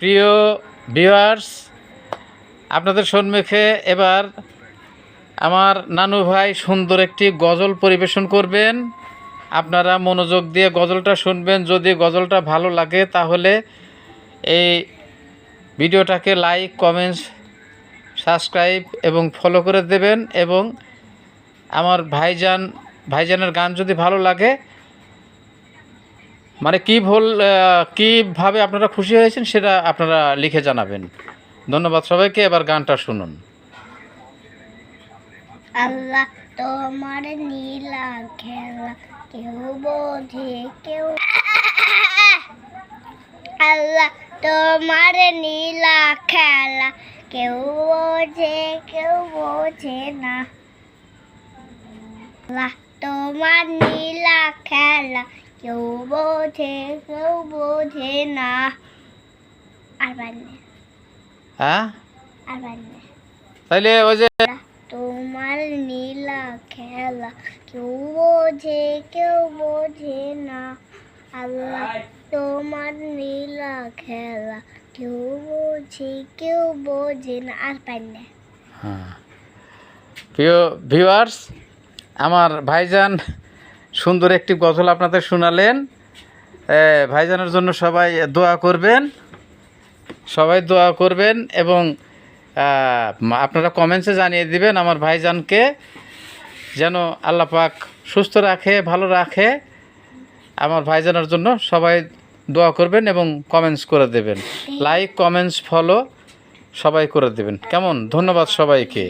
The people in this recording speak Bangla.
প্রিয় ভিউয়ার্স, আপনাদের সম্মুখে এবার আমার নানু ভাই সুন্দর একটি গজল পরিবেশন করবেন। আপনারা মনোযোগ দিয়ে গজলটা শুনবেন। যদি গজলটা ভালো লাগে, তাহলে এই ভিডিওটাকে লাইক, কমেন্টস, সাবস্ক্রাইব এবং ফলো করে দেবেন এবং আমার ভাইজান, ভাইজানের গান যদি ভালো লাগে মানে কী ভুল কীভাবে আপনারা খুশি হয়েছেন সেটা আপনারা লিখে জানাবেন। ধন্যবাদ সবাইকে, এবার গানটা শুনুন। আল্লাহ তোমার নীলা খেলা কেউ বোঝে, কেউ আল্লাহ তোমার নীলা খেলা কেউ বোঝে কেউ বোঝে না। আল্লাহ তোমার নীলা খেলা কেউ বোঝে কেউ বোঝে না আর বান্নে হ্যাঁ আর বান্নে তাইলে ওই যে তোমার নীলা খেলা কেউ বোঝে কেউ বোঝে না আল্লাহ তোমার নীলা খেলা কেউ বোঝে কেউ বোঝে না আর পাই না হ্যাঁ প্রিয় ভিউয়ার্স আমার ভাইজান সুন্দর একটি গজল আপনাদের শোনালেন। ভাইজানের জন্য সবাই দোয়া করবেন। সবাই দোয়া করবেন এবং আপনারা কমেন্টসে জানিয়ে দিবেন আমার ভাইজানকে, যেন আল্লাহ পাক সুস্থ রাখে, ভালো রাখে। আমার ভাইজানের জন্য সবাই দোয়া করবেন এবং কমেন্টস করে দেবেন। লাইক কমেন্টস ফলো সবাই করে দেবেন। কেমন? ধন্যবাদ সবাইকে।